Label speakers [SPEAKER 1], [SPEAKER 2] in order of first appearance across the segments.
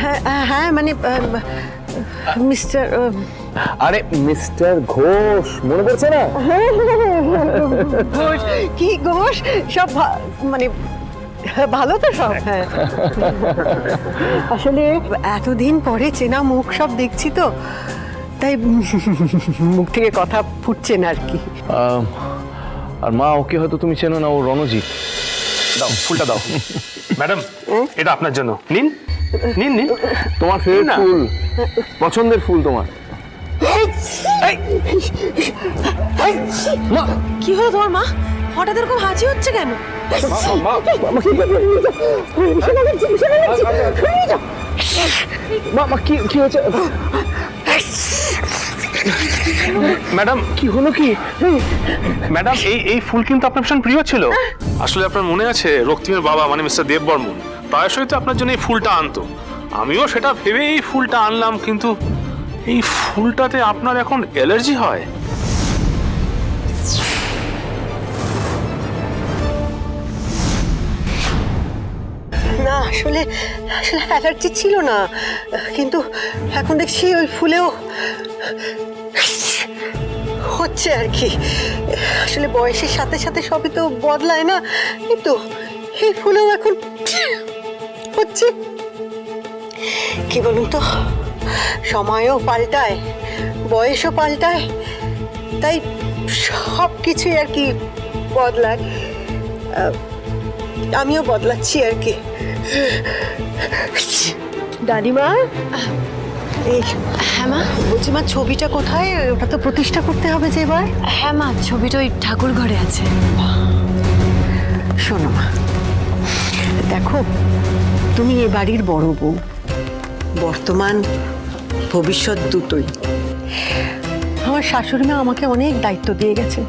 [SPEAKER 1] হ্যাঁ হ্যাঁ মানে মিস্টার
[SPEAKER 2] আরে মিস্টার ঘোষ মনে পড়ছে না?
[SPEAKER 1] ঘোষ কি ঘোষ? সব মানে ভালো তো সব হ্যাঁ। আসলে এতদিন পরে চেনা মুখ সব দেখছি তো তাই মুখ থেকে কথা ফুটছে না আর কি।
[SPEAKER 2] আর মা ওকে হয়তো তুমি চেনো না ও রণজিৎ।
[SPEAKER 3] দাও ফুলটা দাও। ম্যাডাম এটা আপনার জন্য। নিন নিন নিন।
[SPEAKER 2] তোমার ফেভারিট
[SPEAKER 3] না।
[SPEAKER 2] ফুল? পছন্দের ফুল তোমার। মা
[SPEAKER 4] কি হলো তোমার মা? হঠাৎ এরকম হাঁচি হচ্ছে কেন?
[SPEAKER 2] মা মা কি কি হয়েছে
[SPEAKER 3] ম্যাডাম
[SPEAKER 2] কি হলো কি?
[SPEAKER 3] ম্যাডাম এই এই ফুল কিন্তু আপনার ভীষণ প্রিয় ছিল। আসলে আপনার মনে আছে রক্তিমের বাবা মানে মিস্টার দেব বর্মন প্রায়শই তো আপনার জন্য এই ফুলটা আনতো। আমিও সেটা ভেবে এই ফুলটা আনলাম কিন্তু এই ফুলটাতে আপনার এখন অ্যালার্জি হয়?
[SPEAKER 1] আসলে আসলে অ্যালার্জি ছিল না, কিন্তু এখন দেখছি ওই ফুলেও হচ্ছে আর কি। আসলে বয়সের সাথে সাথে সবই তো বদলায় না, কিন্তু এই ফুলেও এখন হচ্ছে। কি বলুন তো, সময়ও পাল্টায়, বয়সও পাল্টায়, তাই সব কিছুই আর কি বদলায়। আমিও বদলাচ্ছি আর কি। দাদিমা?
[SPEAKER 4] হ্যাঁ মা?
[SPEAKER 1] বলছি মা ছবিটা কোথায়? ওটা তো প্রতিষ্ঠা করতে হবে যে এবার।
[SPEAKER 4] হ্যাঁ মা ছবিটা ওই ঠাকুর ঘরে আছে।
[SPEAKER 1] শোনো মা দেখো তুমি এ বাড়ির বড় বউ। বর্তমান ভবিষ্যৎ দুটোই। আমার শাশুড়ি মা আমাকে অনেক দায়িত্ব দিয়ে গেছে।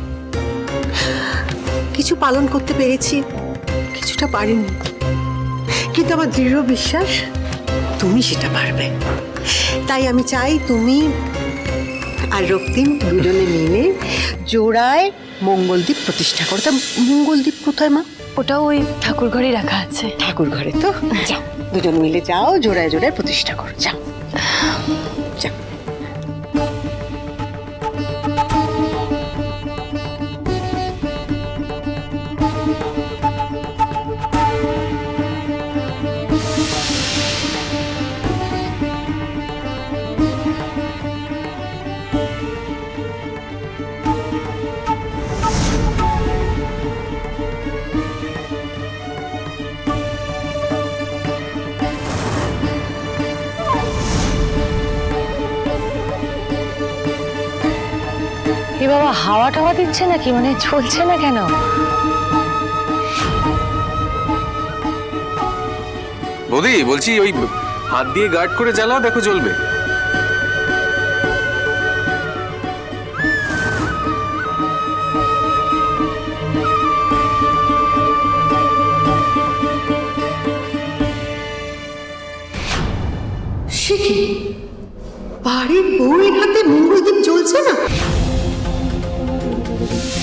[SPEAKER 1] কিছু পালন করতে পেরেছি। কিছুটা পারিনি। কিন্তু আমার দৃঢ় বিশ্বাস তুমি সেটা পারবে। তাই আমি চাই তুমি আর রক্তিম দুজনে মিলে জোড়ায় মঙ্গলদ্বীপ প্রতিষ্ঠা করো। তা মঙ্গলদ্বীপ কোথায় মা?
[SPEAKER 4] ওটাও ওই ঠাকুর ঘরেই রাখা আছে।
[SPEAKER 1] ঠাকুর ঘরে তো? যাও দুজন মিলে যাও জোড়ায় জোড়ায় প্রতিষ্ঠা করো। যাও। যাও।
[SPEAKER 4] এ বাবা হাওয়া টাওয়া দিচ্ছে নাকি? মানে চলছে না কেন?
[SPEAKER 5] বৌদি বলছি ওই হাত দিয়ে গার্ড করে জ্বালাও দেখো জ্বলবে।
[SPEAKER 1] কি? বাড়ির বউয়ের হাতে মঙ্গলদ্বীপ জ্বলছে না? Thank you.